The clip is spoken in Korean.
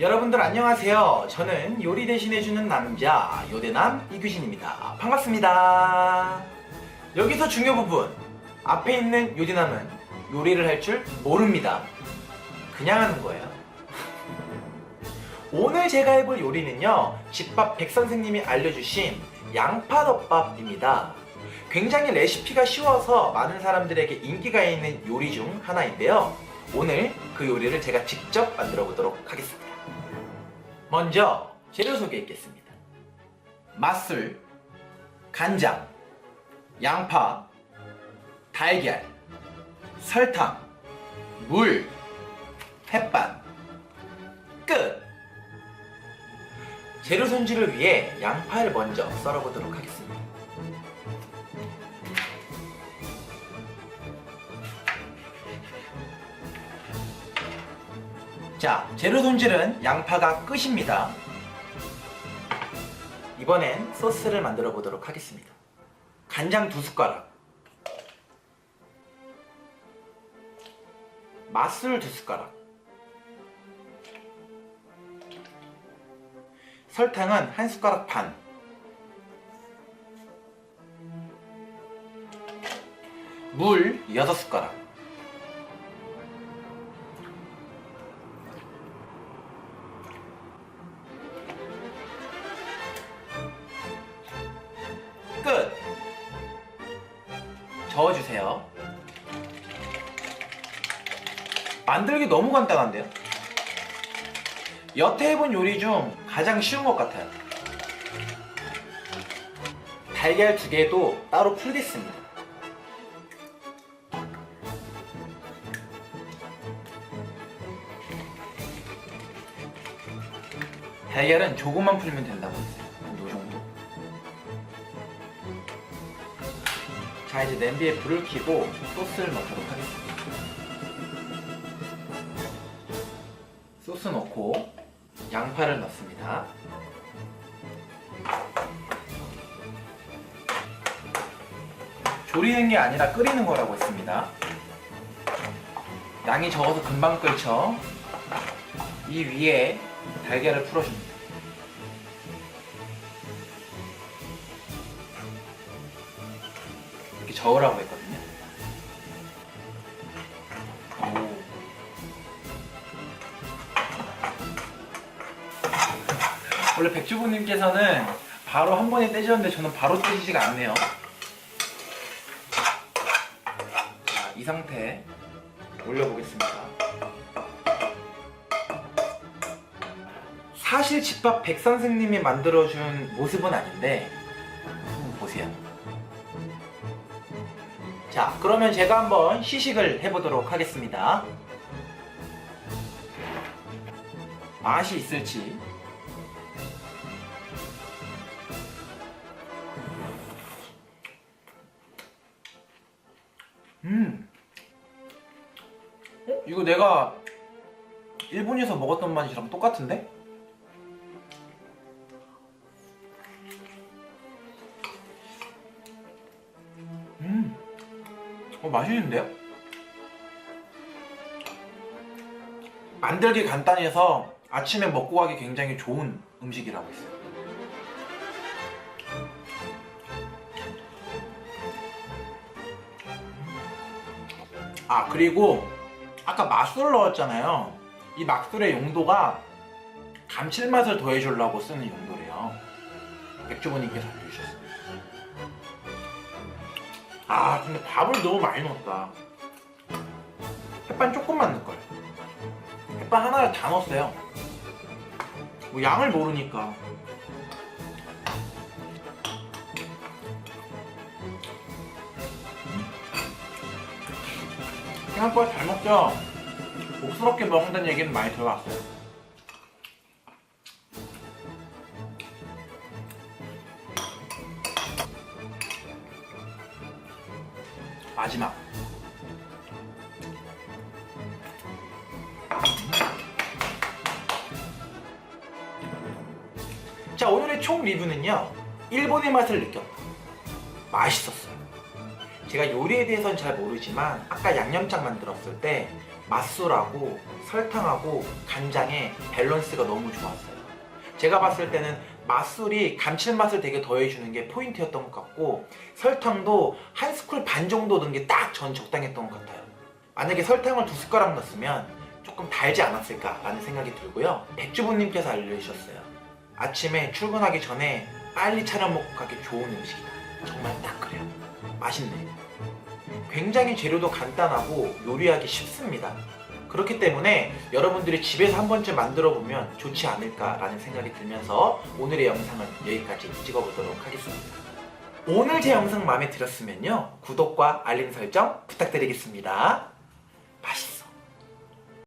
여러분들 안녕하세요. 저는 요리 대신해주는 남자 요대남 이규신입니다. 반갑습니다. 여기서 중요 부분 앞에 있는 요대남은 요리를 할 줄 모릅니다. 그냥 하는 거예요. 오늘 제가 해볼 요리는요 집밥 백 선생님이 알려주신 양파덮밥입니다. 굉장히 레시피가 쉬워서 많은 사람들에게 인기가 있는 요리 중 하나인데요. 오늘 그 요리를 제가 직접 만들어 보도록 하겠습니다. 먼저 재료 소개했겠습니다. 맛술, 간장, 양파, 달걀, 설탕, 물, 햇반, 끝! 재료 손질을 위해 양파를 먼저 썰어보도록 하겠습니다. 자, 재료 손질은 양파가 끝입니다. 이번엔 소스를 만들어 보도록 하겠습니다. 간장 두 숟가락, 맛술 두 숟가락, 설탕은 한 숟가락 반, 물 여섯 숟가락, 저어주세요. 만들기 너무 간단한데요? 여태 해본 요리 중 가장 쉬운 것 같아요. 달걀 두 개도 따로 풀겠습니다. 달걀은 조금만 풀면 된다고 했어요. 자 이제 냄비에 불을 켜고 소스를 넣도록 하겠습니다. 소스 넣고 양파를 넣습니다. 조리는 게 아니라 끓이는 거라고 했습니다. 양이 적어서 금방 끓죠. 이 위에 달걀을 풀어줍니다. 저으라고 했거든요. 오. 원래 백주부님께서는 바로 한 번에 떼셨는데 저는 바로 떼지지가 않네요. 자, 이 상태 올려보겠습니다. 사실 집밥 백 선생님이 만들어준 모습은 아닌데 한번 보세요. 자, 그러면 제가 한번 시식을 해보도록 하겠습니다. 맛이 있을지. 음. 어? 이거 내가 일본에서 먹었던 맛이랑 똑같은데? 어, 맛있는데요? 만들기 간단해서 아침에 먹고 가기 굉장히 좋은 음식이라고 했어요. 아, 그리고 아까 맛술을 넣었잖아요. 이 맛술의 용도가 감칠맛을 더해주려고 쓰는 용도래요. 백주부님께서 알려주셨어요. 아 근데 밥을 너무 많이 넣었다. 햇반 조금만 넣을걸 햇반 하나를 다 넣었어요. 뭐 양을 모르니까. 생각보다 잘 먹죠? 복스럽게 먹는다는 얘기는 많이 들어봤어요 마지막 자 오늘의 총 리뷰는요 일본의 맛을 느꼈다 맛있었어요 제가 요리에 대해서는 잘 모르지만 아까 양념장 만들었을 때 맛술하고 설탕하고 간장의 밸런스가 너무 좋았어요. 제가 봤을 때는 맛술이 감칠맛을 되게 더해주는 게 포인트였던 것 같고 설탕도 한 스쿨 반 정도 넣은 게 딱 전 적당했던 것 같아요. 만약에 설탕을 두 숟가락 넣었으면 조금 달지 않았을까라는 생각이 들고요. 백주부님께서 알려주셨어요. 아침에 출근하기 전에 빨리 차려 먹고 가기 좋은 음식이다. 정말 딱 그래요. 맛있네. 굉장히 재료도 간단하고 요리하기 쉽습니다. 그렇기 때문에 여러분들이 집에서 한 번쯤 만들어 보면 좋지 않을까라는 생각이 들면서 오늘의 영상은 여기까지 찍어보도록 하겠습니다. 오늘 제 영상 마음에 들었으면요 구독과 알림 설정 부탁드리겠습니다. 맛있어.